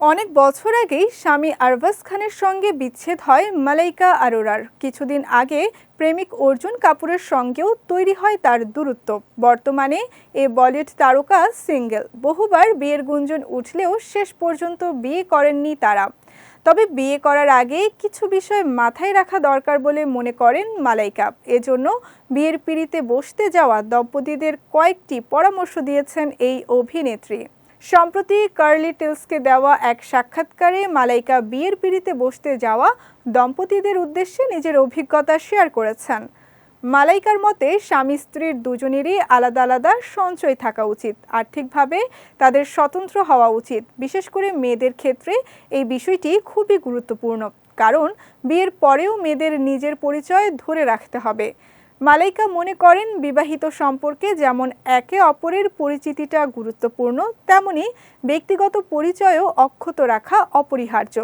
অনেক বছর আগেই স্বামী আরবাজ খানের সঙ্গে বিচ্ছেদ হয় মালাইকা আরোরার। কিছুদিন আগে প্রেমিক অর্জুন কাপুরের সঙ্গেও তৈরি হয় তার দূরত্ব। বর্তমানে এ বলিউড তারকা সিঙ্গেল। বহুবার বিয়ের গুঞ্জন উঠলেও শেষ পর্যন্ত বিয়ে করেননি তারা। তবে বিয়ে করার আগে কিছু বিষয় মাথায় রাখা দরকার বলে মনে করেন মালাইকা। এজন্য বিয়ের পিড়িতে বসতে যাওয়া দম্পতিদের কয়েকটি পরামর্শ দিয়েছেন এই অভিনেত্রী। সম্প্রতি কার্লি টিলসকে দেওয়া এক সাক্ষাৎকারে মালাইকা বিয়ের পিড়িতে বসতে যাওয়া দম্পতিদের উদ্দেশ্যে নিজের অভিজ্ঞতা শেয়ার করেছেন। মালাইকার মতে, স্বামী স্ত্রীর দুজনেরই আলাদা আলাদা সঞ্চয় থাকা উচিত, আর্থিকভাবে তাদের স্বতন্ত্র হওয়া উচিত। বিশেষ করে মেয়েদের ক্ষেত্রে এই বিষয়টি খুবই গুরুত্বপূর্ণ, কারণ বিয়ের পরেও মেয়েদের নিজের পরিচয় ধরে রাখতে হবে। মালাইকা মনে করেন বিবাহিত সম্পর্কে যেমন একে অপরের পরিচিতিটা গুরুত্বপূর্ণ, তেমনি ব্যক্তিগত পরিচয়ও অক্ষত রাখা অপরিহার্য।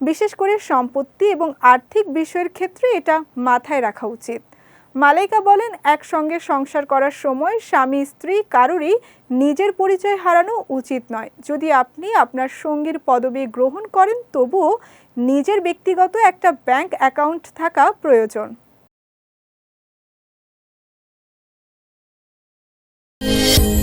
বিশেষ করে সম্পত্তি এবং আর্থিক বিষয়ের ক্ষেত্রে এটা মাথায় রাখা উচিত। মালাইকা বলেন, একসঙ্গে সংসার করার সময় স্বামী, স্ত্রী কারোরই নিজের পরিচয় হারানো উচিত নয়। যদি আপনি আপনার সঙ্গীর পদবি গ্রহণ করেন, তবুও নিজের ব্যক্তিগত একটা ব্যাংক অ্যাকাউন্ট থাকা প্রয়োজন। Thank you.